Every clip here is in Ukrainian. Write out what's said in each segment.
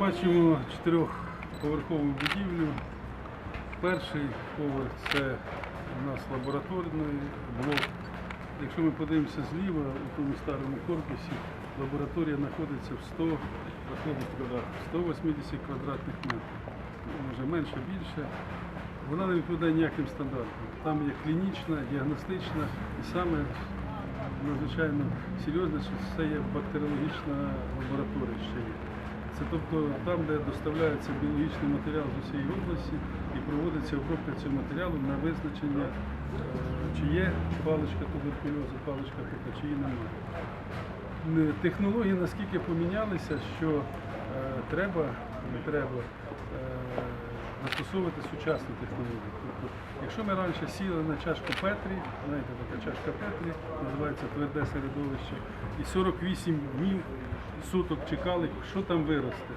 бачимо чотирьохповерхову будівлю. Перший поверх це у нас лабораторний блок. Якщо ми подивимося зліва, у тому старому корпусі, лабораторія знаходиться в 100, 180 квадратних метрів. Ну, Може менше, більше. Вона не відповідає ніяким стандартам. Там є клінічна, діагностична і саме надзвичайно серйозне, що це є бактеріологічна лабораторія ще є. Це тобто там, де доставляється біологічний матеріал з усієї області і проводиться обробка цього матеріалу на визначення, е, чи є паличка туберкульозу, паличка ТК, чи її немає. Технології наскільки помінялися, що е, треба, не треба е, застосовувати сучасні технології. Тобто, якщо ми раніше сіли на чашку Петрі, знаєте, така чашка Петрі, називається тверде середовище, і 48 днів суток чекали, що там виросте.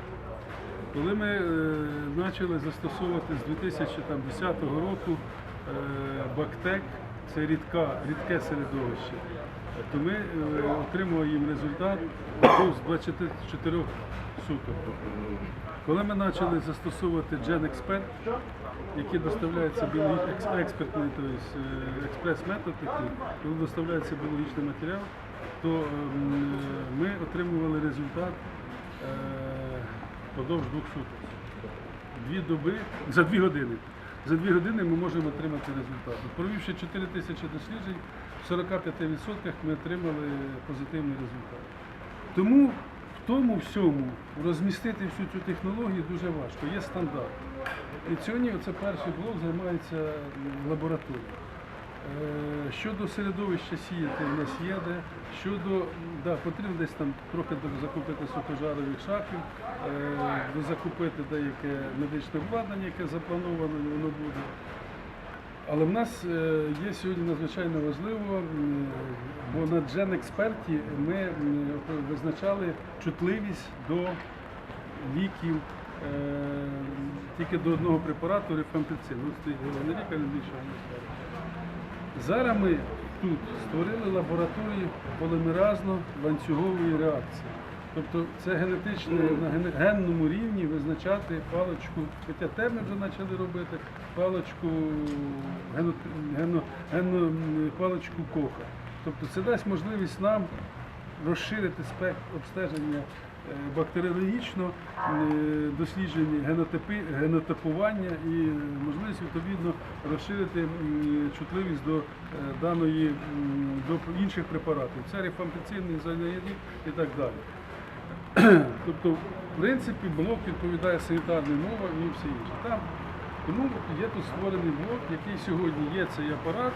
Коли ми е, почали застосовувати з 2010 року е, бактек, це рідка, рідке середовище, то ми е, отримували їм результат впродовж 24 суток. Коли ми почали застосовувати Expert, який доставляється експертний, тобто е, експрес-метод коли доставляється біологічний матеріал, то ми отримували результат е, впродовж двох суток. Дві доби, за дві години. За дві години ми можемо отримати результат. Провівши 4 тисячі досліджень, в 45% ми отримали позитивний результат. Тому в тому всьому розмістити всю цю технологію дуже важко. Є стандарт. І сьогодні оце перший блок займається лабораторією. Е, Щодо середовища сіяти в нас є де. Щодо, да, потрібно десь там трохи закупити сухожарових шахів, е, закупити деяке медичне обладнання, яке заплановано, воно буде. Але в нас е, є сьогодні надзвичайно важливо, бо на Gen експерті ми визначали чутливість до ліків е, тільки до одного препарату рифампіцин. Ну, стоїть головний скаже. Зараз ми тут створили лабораторію полімеразно-ланцюгової реакції. Тобто це генетично на генному рівні визначати паличку, хоча те ми вже почали робити, паличку гено, гено, генно, паличку коха. Тобто це дасть можливість нам розширити спектр обстеження бактеріологічно, е, дослідження генотипи, генотипування і е, можливість відповідно розширити чутливість до е, даної до інших препаратів. Це рифампіцин, ізоляїд і так далі. Тобто, в принципі, блок відповідає санітарним нормам і все інше. Там, тому є тут створений блок, який сьогодні є цей апарат.